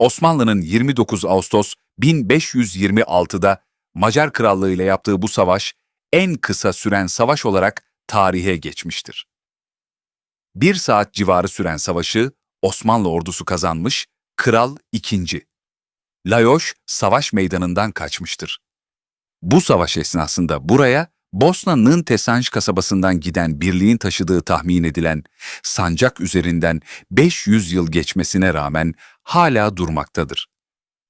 Osmanlı'nın 29 Ağustos 1526'da Macar Krallığı ile yaptığı bu savaş en kısa süren savaş olarak tarihe geçmiştir. Bir saat civarı süren savaşı Osmanlı ordusu kazanmış, Kral II. Lajos savaş meydanından kaçmıştır. Bu savaş esnasında buraya Bosna'nın Tesanj kasabasından giden birliğin taşıdığı tahmin edilen sancak üzerinden 500 yıl geçmesine rağmen hala durmaktadır.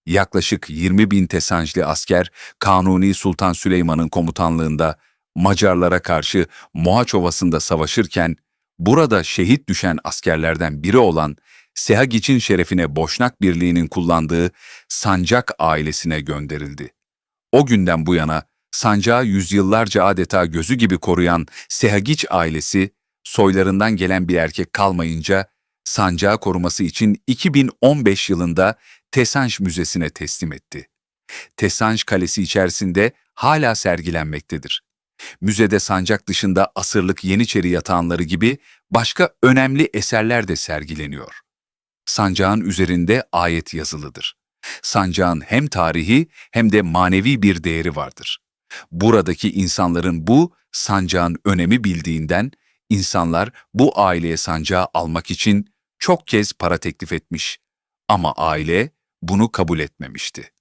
Yaklaşık 20 bin Tesanjli asker Kanuni Sultan Süleyman'ın komutanlığında Macarlara karşı Mohaç Ovası'nda savaşırken burada şehit düşen askerlerden biri olan Sehagiç'in şerefine Boşnak Birliği'nin kullandığı Sancak ailesine gönderildi. O günden bu yana sancağı yüzyıllarca adeta gözü gibi koruyan Sehagiç ailesi, soylarından gelen bir erkek kalmayınca sancağı koruması için 2015 yılında Tesanj Müzesi'ne teslim etti. Tesanj Kalesi içerisinde hala sergilenmektedir. Müzede sancak dışında asırlık Yeniçeri yatağanları gibi başka önemli eserler de sergileniyor. Sancağın üzerinde ayet yazılıdır. Sancağın hem tarihi hem de manevi bir değeri vardır. Buradaki insanların bu sancağın önemi bildiğinden insanlar bu aileye sancağı almak için çok kez para teklif etmiş ama aile bunu kabul etmemişti.